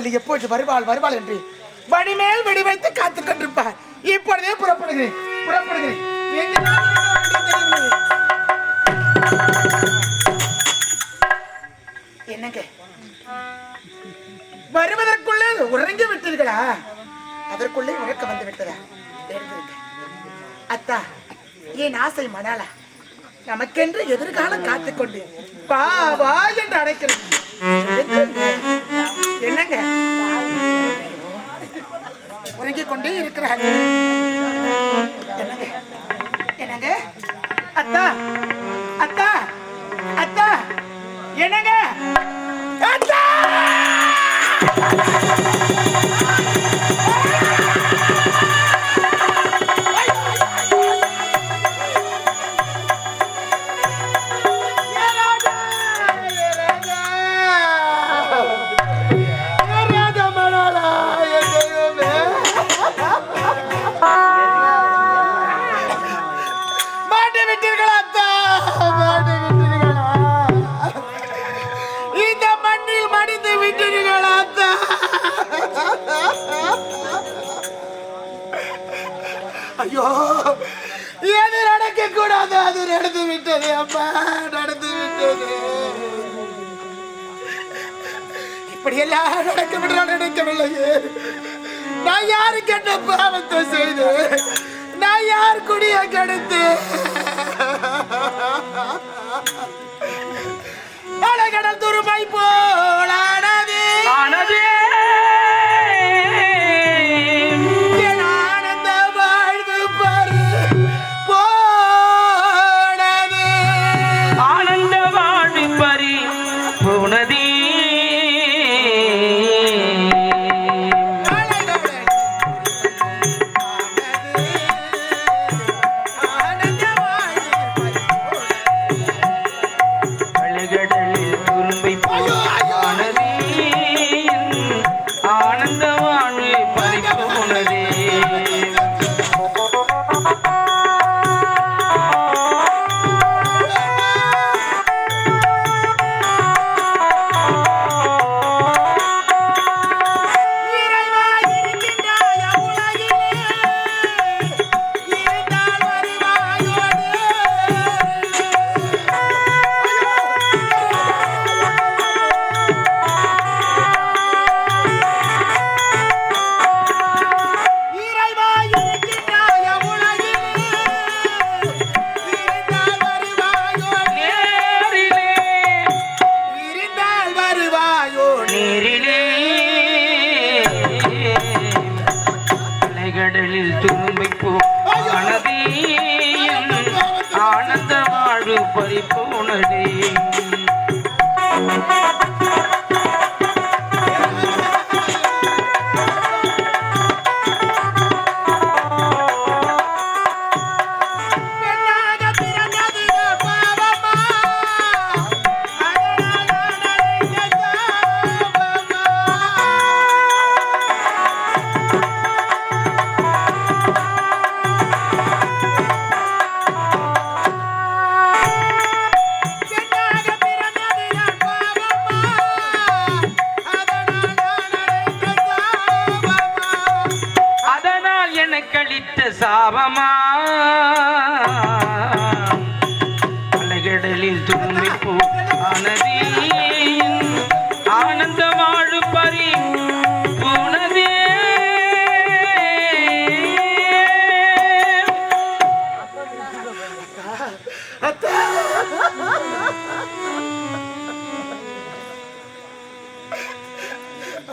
வள்ளி எப்போது வருவாள் வருவாள் என்று வடிமேல் வெடி வைத்து காத்துக் கொண்டிருப்பார். இப்பொழுதே புறப்படுகிறேன் புறப்படுகிறேன். என்னங்க? வருவதற்குள்ளே உறங்கி விட்டீர்களா? அதற்குள்ளே உறக்க வந்து விட்டதா? அத்தா என் ஆசை மணாலா. நமக்கென்று எதிர்காலம் காத்துக்கொண்டு வா வா என்று அழைக்கிறேன் கொண்டே இருக்கிறார் என்னங்க? என்னங்க? அத்தா அத்தா அத்தா என்னங்க? இப்படியெல்லாம் நடக்க விட நினைக்கவில்லையே நான் யாரு கெட்ட பாவத்தை செய்து நான் யார் குடிய கெடுத்து? கடல் துருமாய் போலா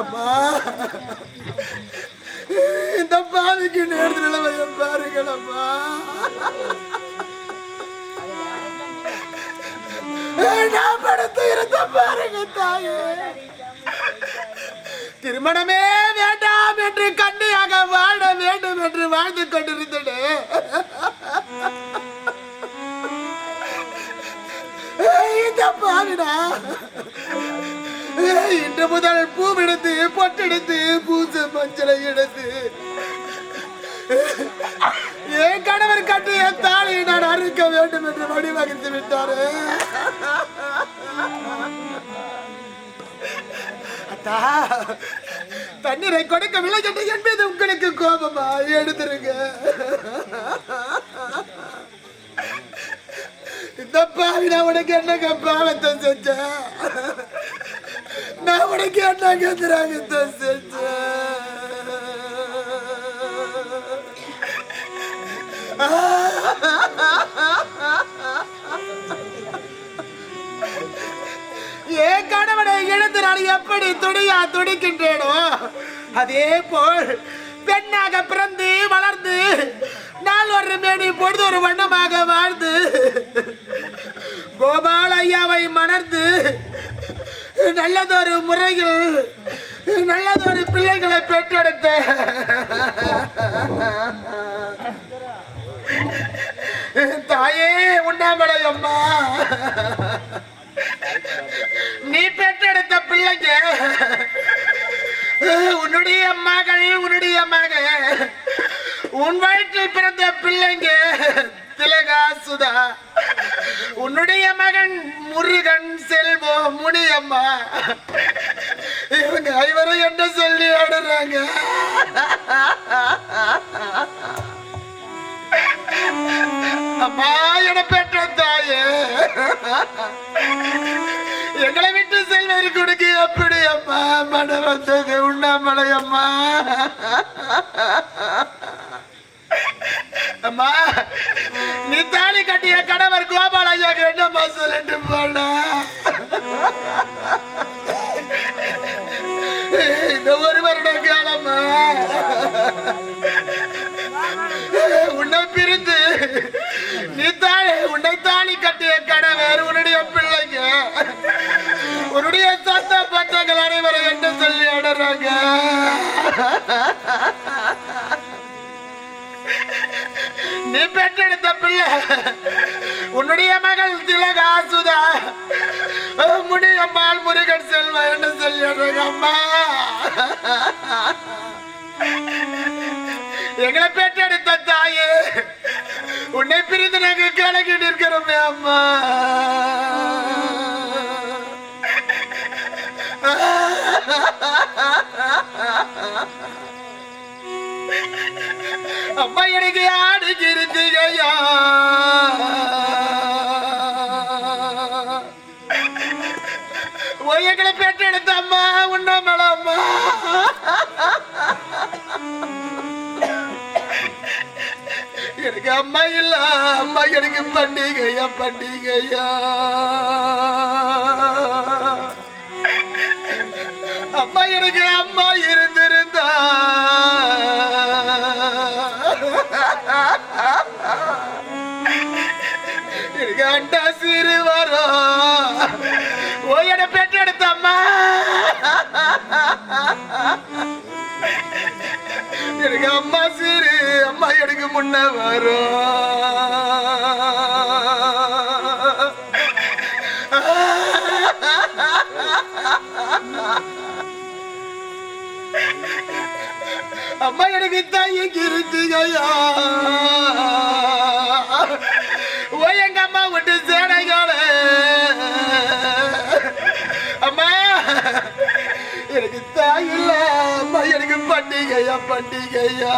அம்மா. இந்த பாதிக்கு நேர்ந்த நிலைமையை பாருங்கள் அம்மா. நான் படுத்து இருந்த பாருங்க தாயே. திருமணமே வேண்டாம் என்று கண்ணியாக வாழ வேண்டும் என்று வாழ்ந்து கொண்டிருந்தேன். இந்த இன்று முதல் பூவெடுத்து பொட்டெடுத்து பூச மஞ்சளை எடுத்து. என் கணவர் கட்டிய தாள நான் அறுக்க வேண்டும் என்று வடிவகுத்து விட்டாரு. அத்தா தண்ணீரை கொடுக்கவில்லை என்று என்பது உங்களுக்கு கோபமா? எடுத்துருங்க. இந்த பாவி நான் உனக்கு என்னங்க பாவத்தை செஞ்சேன் நான் உனக்கு என்னங்க திராகத்தை செஞ்சேன் ஏன் கணவனை இழந்து நான் எப்படி துடியா துடிக்கின்றேனோ அதே போல் பெண்ணாக பிறந்து வளர்ந்து நாள் ஒரு மேடி பொழுது ஒரு வண்ணமாக வாழ்ந்து கோபால ஐயாவை மணர்ந்து நல்லதொரு முறையில் நல்லதொரு பிள்ளைகளை பெற்றெடுத்த. தாயே உண்ணாமலை அம்மா. நீ பெற்றெடுத்த பிள்ளைங்க உன்னுடைய மகள் உன்னுடைய மக உன் வயிற்றில் பிறந்த பிள்ளைங்க திலகா சுதா உன்னுடைய மகன் முருகன் செல்வம் முனியம்மா. இவங்க ஐவரும் என்ன சொல்லி ஆடுறாங்க? அம்மா என பெற்ற தாயே. எங்களை விட்டு செல்வரி கொடுக்கு அப்படி அம்மா? மன வந்தது உண்ணாமலை அம்மா அம்மா நீ தாலி கட்டிய கணவர் கோபால் ஐயாக்கு என்னம்மா சொல்லிட்டு போன இந்த ஒரு வருடம் காலமா? உன்னை பிரிந்து நீ தாய் உன்னை தாலி கட்டிய கணவர் உன்னுடைய பிள்ளைங்க உன்னுடைய சத்த பத்தங்கள் அனைவரும் என்ன சொல்லி அடறாங்க. நீ பெற்றெடுத்த பிள்ளை. உன்னுடைய மகள் திலகா சுதா முடியம்மாள் முருகன் செல்வா என்ன சொல்லி அம்மா? எங்களை பெற்றெடுத்த தாயே உன்னை பிரிந்து நாங்க கலங்கி நிற்கிறோமே அம்மா. அம்மா எனக்கு ஆடு கிருத்திகையா ஓ எங்களை பெற்றெடுத்த அம்மா உண்ணாமல அம்மா. எனக்கு அம்மா இல்ல அம்மா எனக்கு பண்டிகையா பண்டிகையா. அம்மா எனக்கு அம்மா இருந்திருந்தா. எனக்கு அண்டா சிறு வரோ. ஓ என பெற்றெடுத்த அம்மா. எனக்கு அம்மா சிறு அம்மா எனக்கு முன்ன வரும் அம்மா எனக்கு தாய் கிருத்திகையா ஓ எங்க அம்மா விட்டு சேனைகால அம்மா எனக்கு தாய் இல்ல. அம்மா எனக்கு பண்டிகையா பண்டிகையா.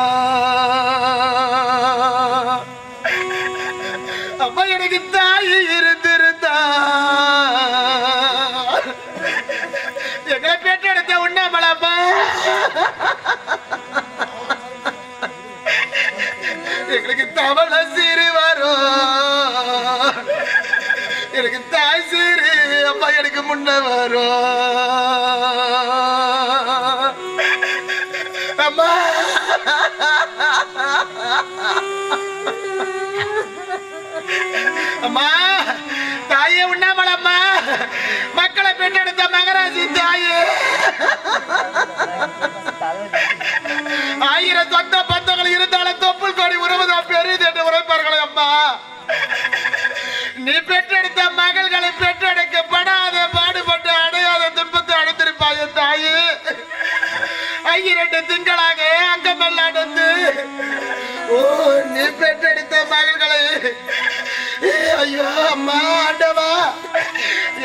தவள சிறுவரோ எனக்கு தாய் சிறு அம்மா எனக்கு முன்ன வரும் அம்மா. அம்மா தாயே உண்ணாமலம்மா. மக்களை பெற்றெடுத்த மகராசி தாயே. ஆயிரம் சொந்த அம்மா நீ பெற்றெடுத்த மகள்களை பெற்றெடுக்கப்படாத பாடுபட்டு அடையாத துன்பத்தை அடைத்திருப்பாய தாயே. ஐயிரண்டு திங்களாக அங்கமெல்லாம் நடந்து. ஓ நீ பெற்றெடுத்த மகள்களை. ஐயோ அம்மா ஆண்டவா.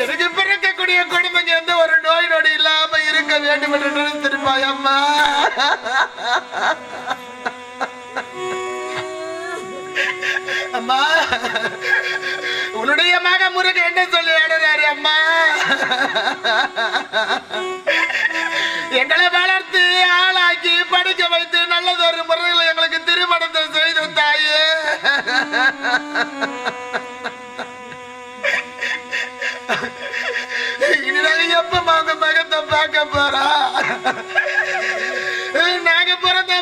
எனக்கு பிறக்கக்கூடிய குடும்பங்க எந்த ஒரு நோய் நொடி இல்லாம இருக்க வேண்டும் என்று நினைத்திருப்பாய் அம்மா. அம்மா. உன்னுடைய மக முருக என்ன சொல்லி ஆடுறாரு அம்மா? எங்களை வளர்த்து ஆளாக்கி படிக்க வைத்து நல்லதொரு முறையில் எங்களுக்கு திருமணத்தை செய்து தாயே. இனி எப்ப உங்க மகத்தை பார்க்க போறா? நாங்க பிறந்த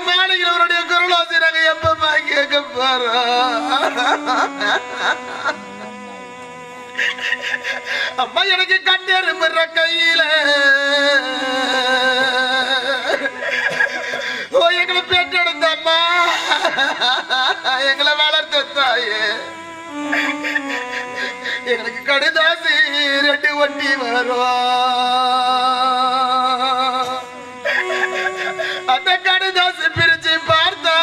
அம்மா எனக்கு கண்ணெரும்புற கையில. ஓ எங்களை பெற்றெடுத்த அம்மா. எங்களை வளர்த்த தாயே. எங்களுக்கு கடுதாசி ரெண்டு வண்டி வருவா அந்த கடுதாசி பிரிச்சு பார்த்தா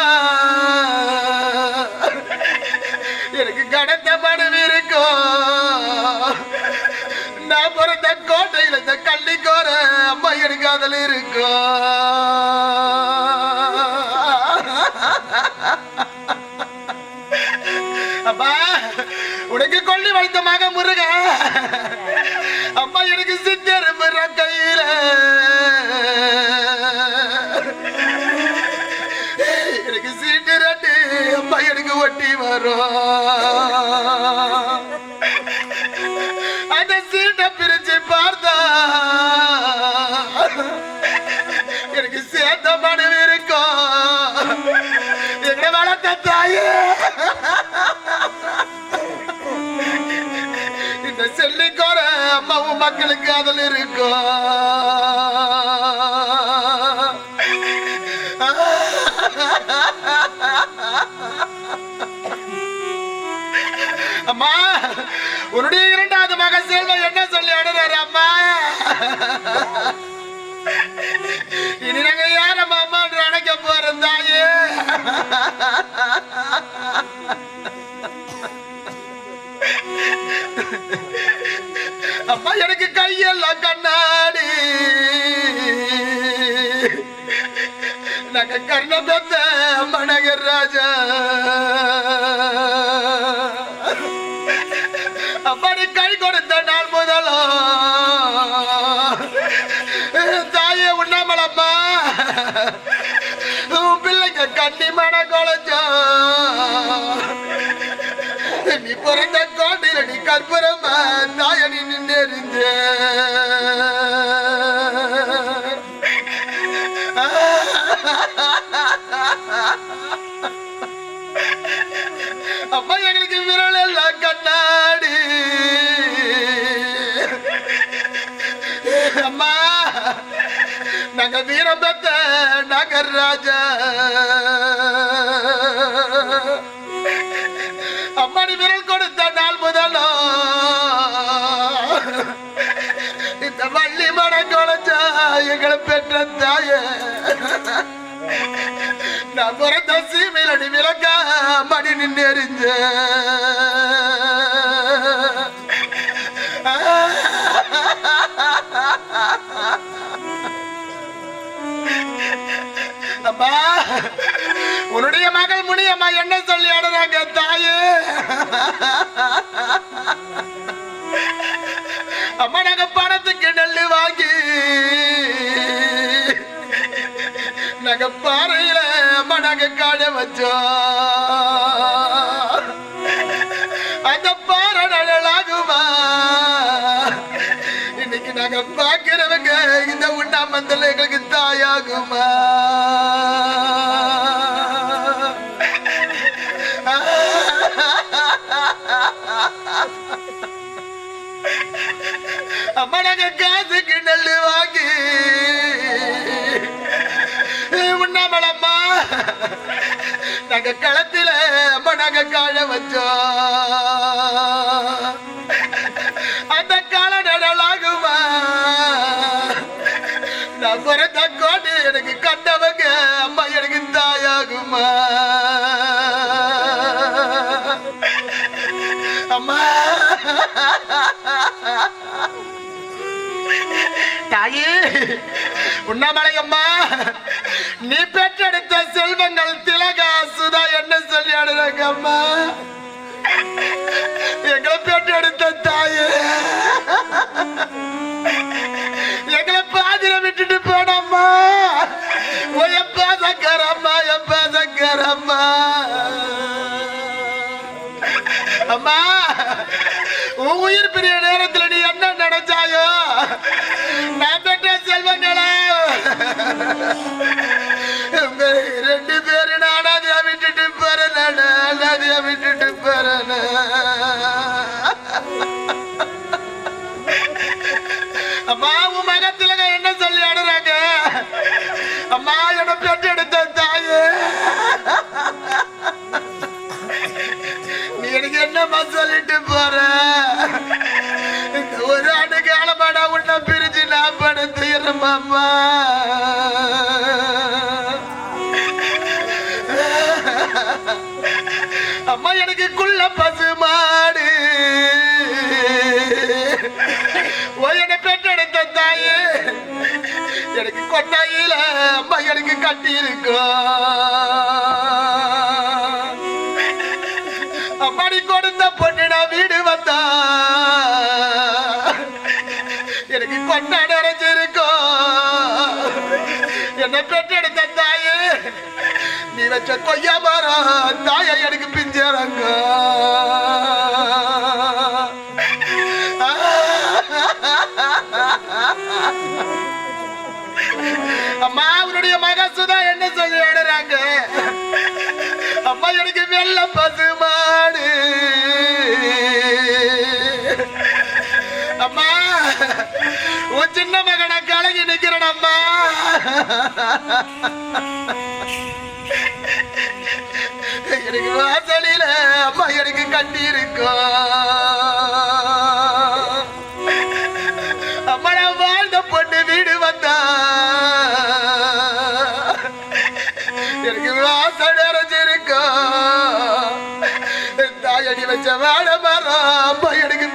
கடத்த மனுவி இருக்கும் நான் பிறந்த கோட்டையில இந்த கள்ளிக்கோர அம்மா எனக்கு அதில் இருக்கும் அம்மா உனக்கு கொள்ளி வைத்த மக எங்க எங்களை வளர்த்த தாயே. இந்த செல்லிக்கோர அம்மாவும் மக்களுக்கு அதில் இருக்கும் அம்மா உன்னுடைய இரண்டாவது மகன் செல்வம் என்ன சொல்லி அடுறாரு அம்மா? அம்மா எனக்கு கையெல்லாம் கண்ணாடி. நாங்க கர்ண பெத்த மனகர் ராஜா. அம்மாடி கை கொடுத்த நாள் முதலும் தாயே உண்ணாமலம்மா. பிள்ளைங்க கண்ணி மன குழஞ்சா நீ பிறந்த கோட்டையில நீ கற்பூரமா தாயணி நாங்க வீரம் பெத்த நகர் ராஜா அம்மாடி விரல் கொடுத்த நாள் முதலோ. இந்த வள்ளி மனம் குழச்சா எங்களை பெற்ற தாய. நான் பிறந்த சீமையிலடி விளக்க மணி நின்று எரிஞ்ச. அம்மா உன்னுடைய மகள் முனியம்மா என்ன சொல்லி ஆடுறாங்க தாயே? அம்மா நாங்க பணத்துக்கு நெல்லு வாங்கி நாங்க பாறையில அம்மா நாங்க காட வச்சோம். அந்த பாறை நிழலாகுமா இன்னைக்கு நாங்க பாக்குறவங்க இந்த உண்ணாமந்தல் எங்களுக்கு தாயாகுமா? நாங்க காசுக்கு நெல்லு வாங்கி. உண்ணாமலம்மா. நாங்க களத்துல அம்மா நாங்க காழ வச்சோம். அந்த கால நடலாகுமா நான் பிறந்த கோடு எனக்கு கண்ட தாயே. உண்ணாமலை அம்மா நீ பெற்றெடுத்த செல்வங்கள் திலகா சுதா என்ன சொல்லி அழுறாங்க அம்மா. எங்களை பெற்றெடுத்த தாயே. எங்களை பாதிர விட்டுட்டு போனம்மா. ஓ எப்பா சக்கரம்மா எப்பா சக்கரம்மா அம்மா உன் உயிர் பிரிய நேரத்தில் நீ என்ன நினைச்சாயோ? நான் பெற்ற செல்வங்களா? சொல்லிட்டு போற. இந்த ஒரு ஆண்டு காலமாடா உன்னை பிரிஞ்சு நான் படுத்துறேம்மா அம்மா எனக்கு குள்ள பசு மாடு. என்னை பெற்றெடுத்த தாயே. எனக்கு கொட்டாயில அம்மா எனக்கு கட்டி இருக்கோ கொடுத்த பொண்ணுடா வீடு வந்தா. எனக்கு கொண்டாட அடைஞ்சிருக்கோம் என்ன பெற்றெடுத்த தாயே நீ வச்ச கொய்யா மரம் தாயை எனக்கு பிஞ்சறங்க. அம்மா அவருடைய மகசுதான் என்ன சொல்லி விடுறாங்க எனக்கு வெள்ள பசுமாடு. அம்மா உன் சின்ன மகனை கலங்கி நிக்கிறேன் அம்மா. எனக்கு வாசலில அம்மா எனக்கு கட்டி இருக்கும் அம்மா நான் வாழ்ந்த பொண்ணு வீடு வந்தா. எனக்கு வாசல் தாயடி வச்ச வாழை மரம் அம்மா எனக்கு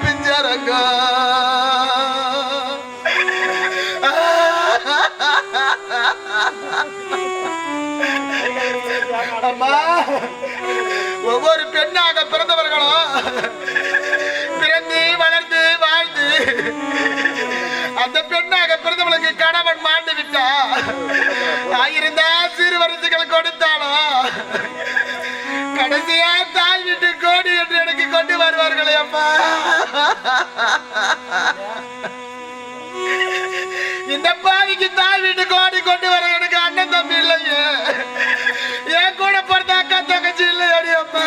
அம்மா ஒவ்வொரு பெண்ணாக பிறந்தவர்களும் பிறந்து வளர்ந்து வாழ்ந்து அந்த பெண்ணாக பிறந்தவளுக்கு கணவன் மாண்டு விட்டா ஆயிருந்தா சிறு வருஷங்கள் கொடுத்தாலும் கொண்டு வருவார்களே அப்பா. இந்த பாவிக்கு தாய் வீட்டுக்கு ஓடி கொண்டு வர எனக்கு அண்ணன் தம்பி இல்லையே. என் கூட பிறந்த அக்கா தங்கச்சி இல்லையாடி அப்பா.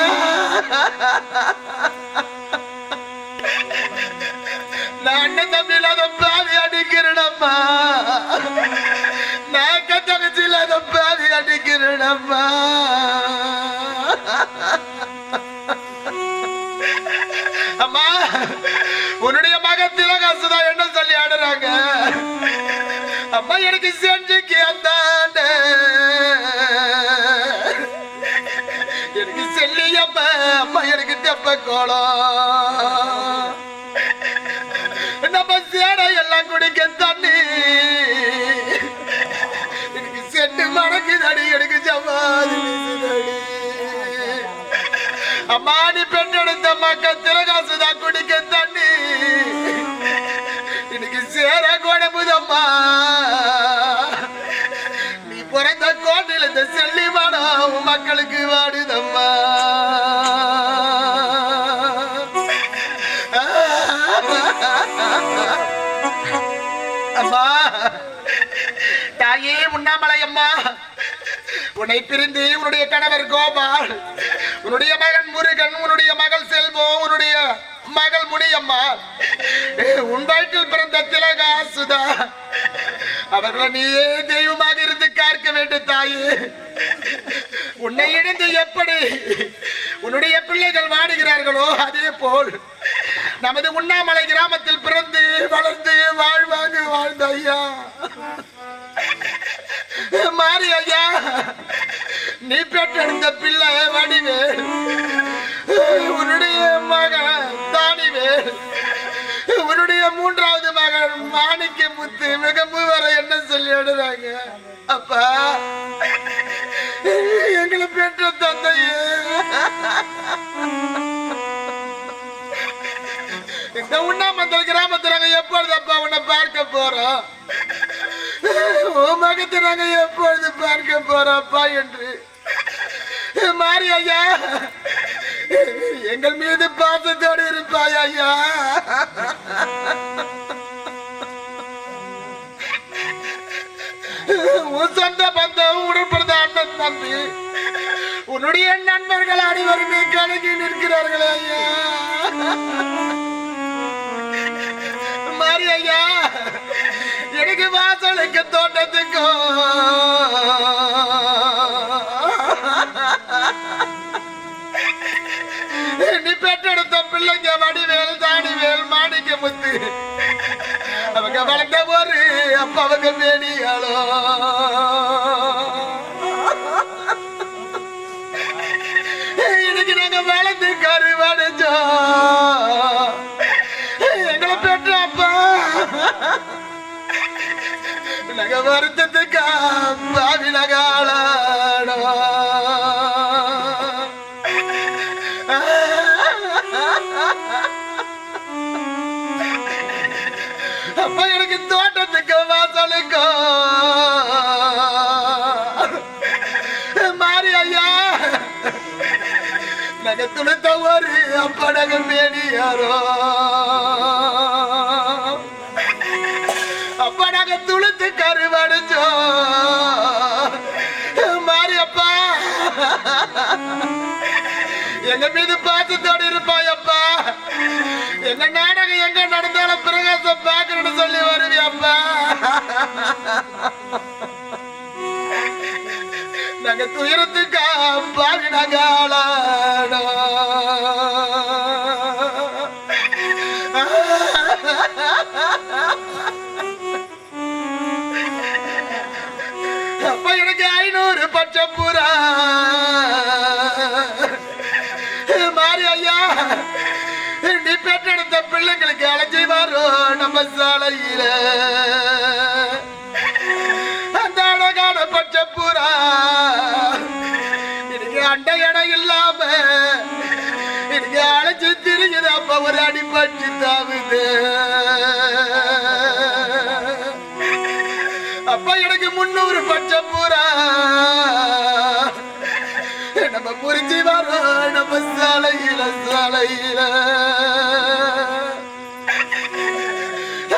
நான் அண்ணன் தம்பி இல்லாத பாவி அடிக்கிறேனம்மா நான் அக்கா தங்கச்சி இல்லாத பாவி அடிக்கிறேனம்மா அம்மா உன்னுடைய மகன் திலகாசுதா என்ன சொல்லி ஆடுறாங்க? அம்மா எனக்கு செஞ்சுக்கு அந்த எனக்கு செல்லி அம்மா அம்மா எனக்கு தெப்ப கோலம். நம்ம சேடை எல்லாம் குடிக்கத்தான் உன் மக்களுக்கு வாடுதம்மா. அம்மா. தாயே உண்ணாமலை அம்மா உன்னை பிரிந்து உன்னுடைய கணவர் கோபால் உன்னுடைய மகன் முருகன் உன்னுடைய மகள் செல்வம் உன்னுடைய மகள் முனியம்மா. உன் வயிற்றில் பிறந்த திலகா சுதா அவர்களை நீயே தெய்வமாக கேட்க வேண்டும் தாயே. உன்னை இணைந்து எப்படி உன்னுடைய பிள்ளைகள் வாடுகிறார்களோ அதே போல் நமது உண்ணாமலை கிராமத்தில் பிறந்து வளர்ந்து வாழ்வாங்க வாழ்ந்த ஐயா. மாறி ஐயா நீ பெற்றெடுத்த பிள்ளை வடிவே உன்னுடைய மகன் வடிவேல் உன்னுடைய மூன்றாவது மகன் மாணிக்க முத்து மிக மூவர என்ன சொல்லி எழுதுறாங்க? அப்பா. எங்களை பெற்ற தந்தையே. இந்த உண்ணாமந்தல் கிராமத்தில் நாங்க எப்பொழுது அப்பா உன்னை பார்க்க போறோம்? உன் மகத்தை நாங்க எப்பொழுது பார்க்க போறோம்ப்பா என்று. மாறி ஐயா எங்கள் மீது பாசத்தோடு இருப்பாய் ஐயா. உன் சொந்த பந்தம் உடன்படுத்த அண்ணன் தம்பி. உன்னுடைய நண்பர்கள் அனைவருமே கலங்கி நிற்கிறார்களே ஐயா. மாறி ஐயா எனக்கு வாசலுக்கு தோட்டத்துக்கும் நீ பெற்றெடுத்த பிள்ளைங்க வடிவேல் தாடிவேல் மாணிக்க முத்து அவங்க வளர்ந்த ஒரு அப்ப அவங்க வேணியாளோ இன்னைக்கு நாங்க வளர்ந்து கருவடைஞ்சோம் எங்களை பெற்ற அப்பா? நாங்க வருத்தத்துக்கு பாவிலகாளாடோ அப்ப எனக்கு தோட்டத்துக்கு வாசலுக்கோ? மாறி ஐயா நகை தவறு ஒரு அப்படக மேடியாரோ அப்ப நாங்க துளுத்து கருவடைச்சோ? மாரியப்பா எங்க மீது பார்த்து இருப்பாயப்பா எங்க நாடகம் எங்க நடந்தாலும் பிரகாசம் பாக்கணும்னு சொல்லி வருவியப்பா நாங்க துயரத்துக்கா பாவி அப்ப எனக்கு ஐநூறு பச்சம் புறா மாறி ஐயா நீ பெற்றெடுத்த பிள்ளைங்களுக்கு அழைச்சி வரும் நம்ம சாலையில. அந்த அழகான பச்சை பூரா இன்னைக்கு அண்டை இடம் இல்லாம இன்னைக்கு அழைச்சி திரியுது. அப்ப ஒரு அடிப்பட்டு தாவுது. அப்ப எனக்கு முன்னூறு பச்சை பூரா நம்ம புரிஞ்சு நம்ம சாலையில சாலையில.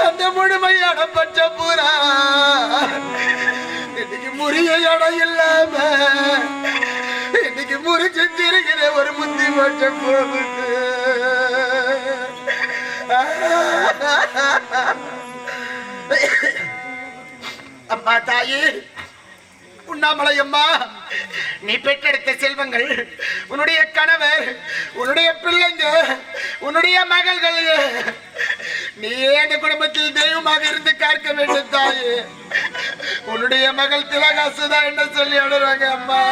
அந்த முழுமையான பச்சை பூரா. இன்னைக்கு முறிய இடம் இல்லாம இன்னைக்கு முறிச்சு திரிகிற ஒரு முந்தி பச்சை போகுது அம்மா தாயே உண்ணாமலை அம்மா நீ பெற்றெடுத்த செல்வங்கள் உன்னுடைய கணவர் உன்னுடைய பிள்ளைங்க உன்னுடைய மகள்கள் நீ அந்த குடும்பத்தில் தெய்வமாக இருந்து காக்க வேண்டும் தாயே. உன்னுடைய மகள் திலகாசுதா என்ன சொல்லி அழுறாங்க அம்மா?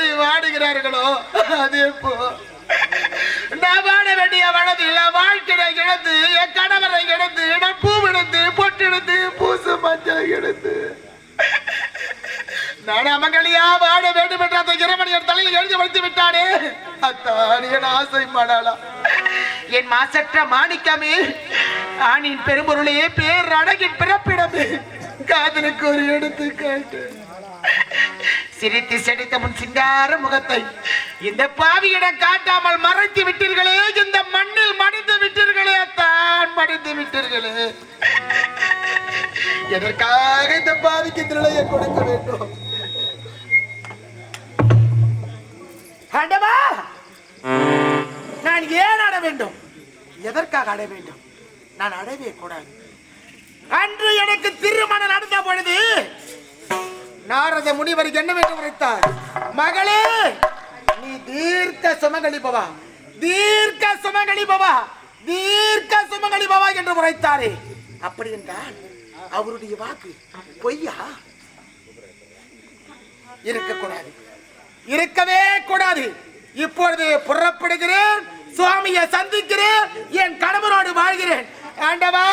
எப்படி வாடுகிறார்களோ அதே போ. நான் வாட வேண்டிய வனதில் வாழ்க்கையை இழந்து என் கணவரை இழந்து நான் பூ இழந்து பொட்டு இழந்து பூசு மஞ்சள் இழந்து நான் அமங்கலியா வாட வேண்டும் என்று அந்த இறைவனின் தலையில் எழுதி வைத்து விட்டானே. அத்தான் என் ஆசை மணாளா என் மாசற்ற மாணிக்கமே ஆணின் பெரும்பொருளே பேர் அழகின் பிறப்பிடமே. காதலுக்கு ஒரு எடுத்துக்காட்டு. சிரித்து செடித்த முன் சிங்கார முகத்தை இந்த பாவியிடம் காட்டாமல் மறைத்து விட்டீர்களே இந்த மண்ணில் மடிந்து விட்டீர்களே தான் மடிந்து விட்டீர்களே. எதற்காக இந்த பாவிக்கு திருளையை கொடுக்க வேண்டும்? ஆண்டவா! நான் ஏன் அட வேண்டும்? எதற்காக அட வேண்டும்? நான் அடவே கூடாது. அன்று எனக்கு திருமணம் நடந்த பொழுது நாரத முனிவருக்கு என்னவென்று உரைத்தார்? மகளே நீ தீர்க்க சுமங்களிபவா தீர்க்க சுமங்களிபவா தீர்க்க சுமங்களிபவா என்று உரைத்தாரே. அப்படி என்றால் அவருடைய வாக்கு பொய்யா? இருக்கக்கூடாது. இருக்கவே கூடாது. இப்பொழுது புறப்படுகிறேன் சுவாமியை சந்திக்கிறேன் என் கணவரோடு வாழ்கிறேன். ஆண்டவா!